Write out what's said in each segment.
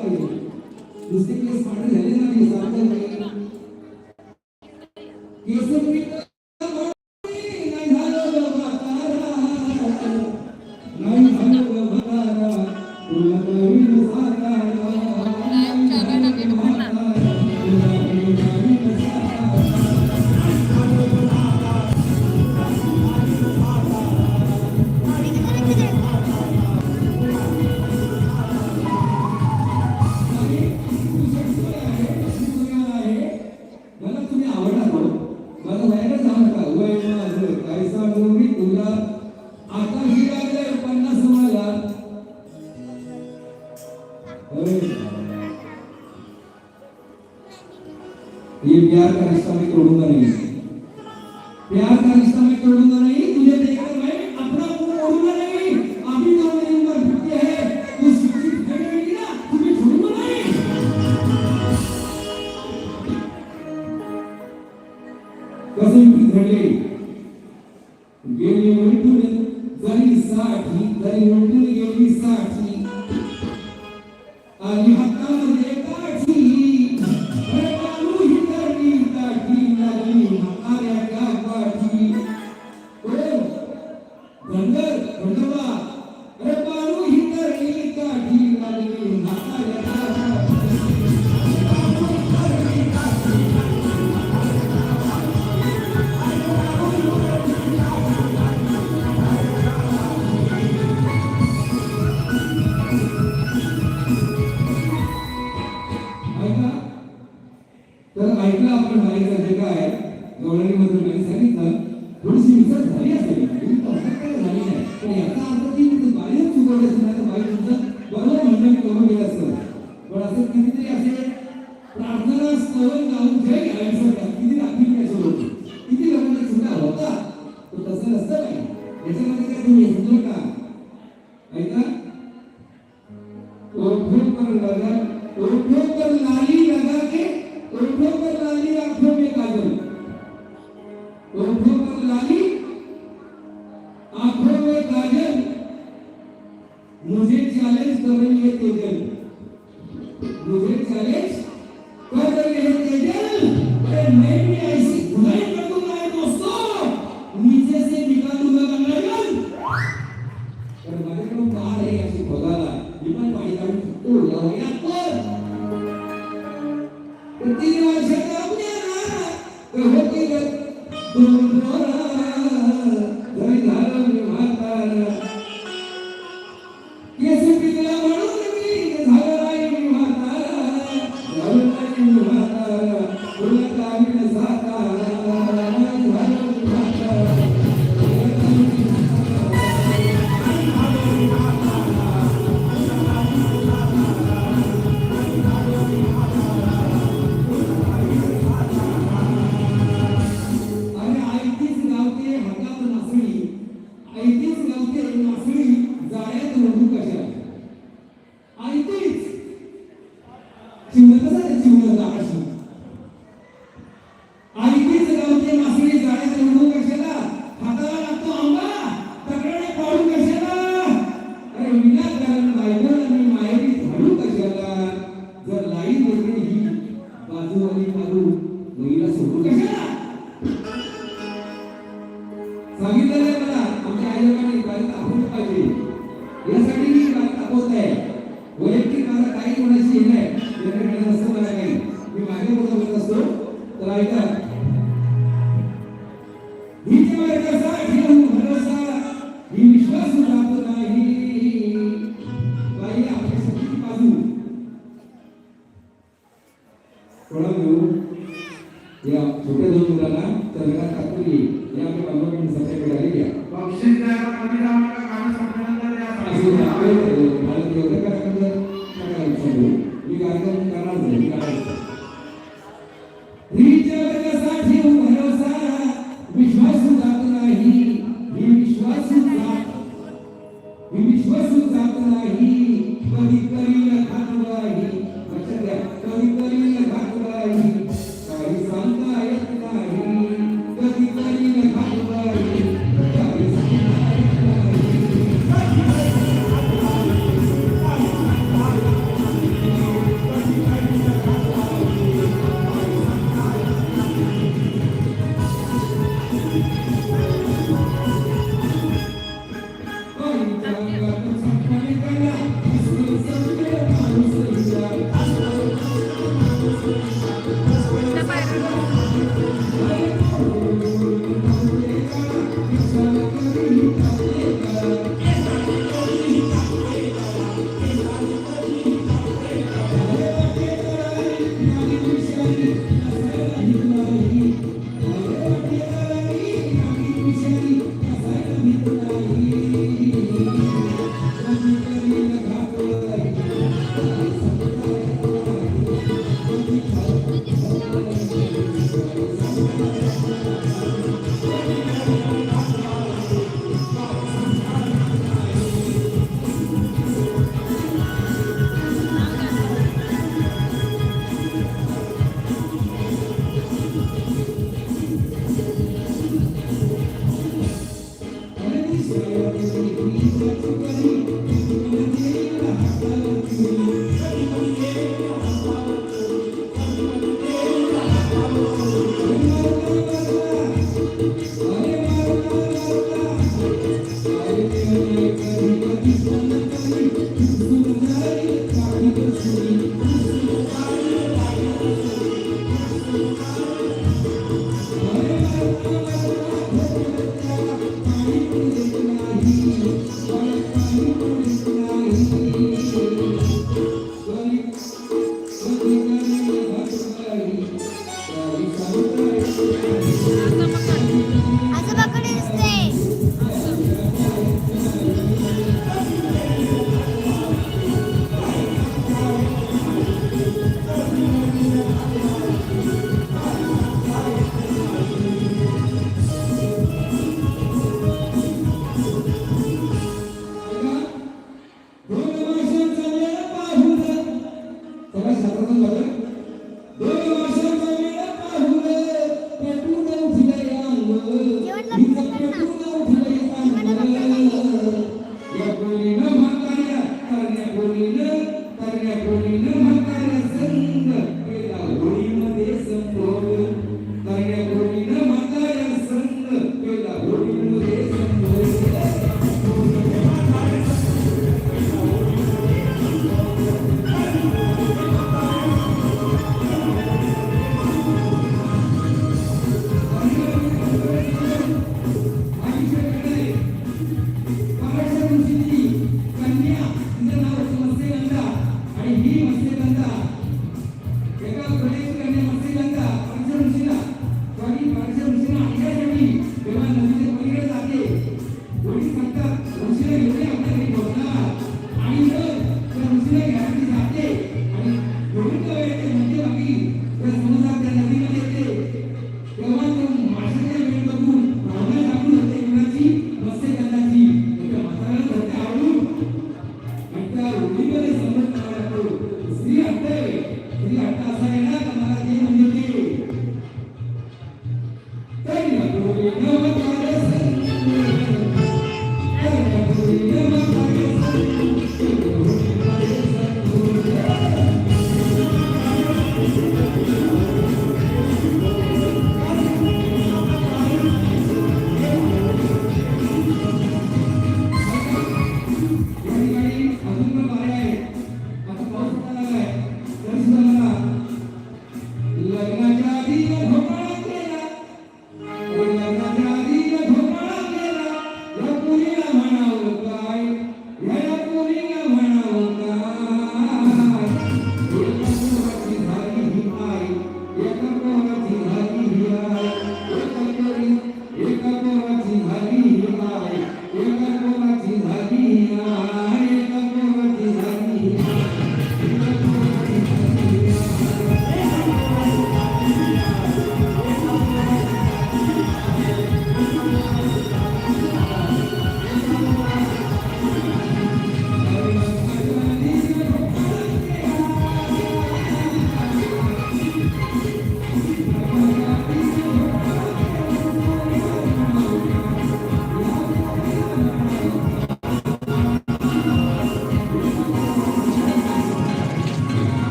hoje, você que agora está me perguntando aí, ऐकलं आपलं व्हायचं जे काय? गवळणीमधून सांगितलं थोडीशी विचार झाली असेल. याचा अर्थ ती kuingia dengan kategori katolik. karena perlindungan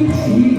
Sweet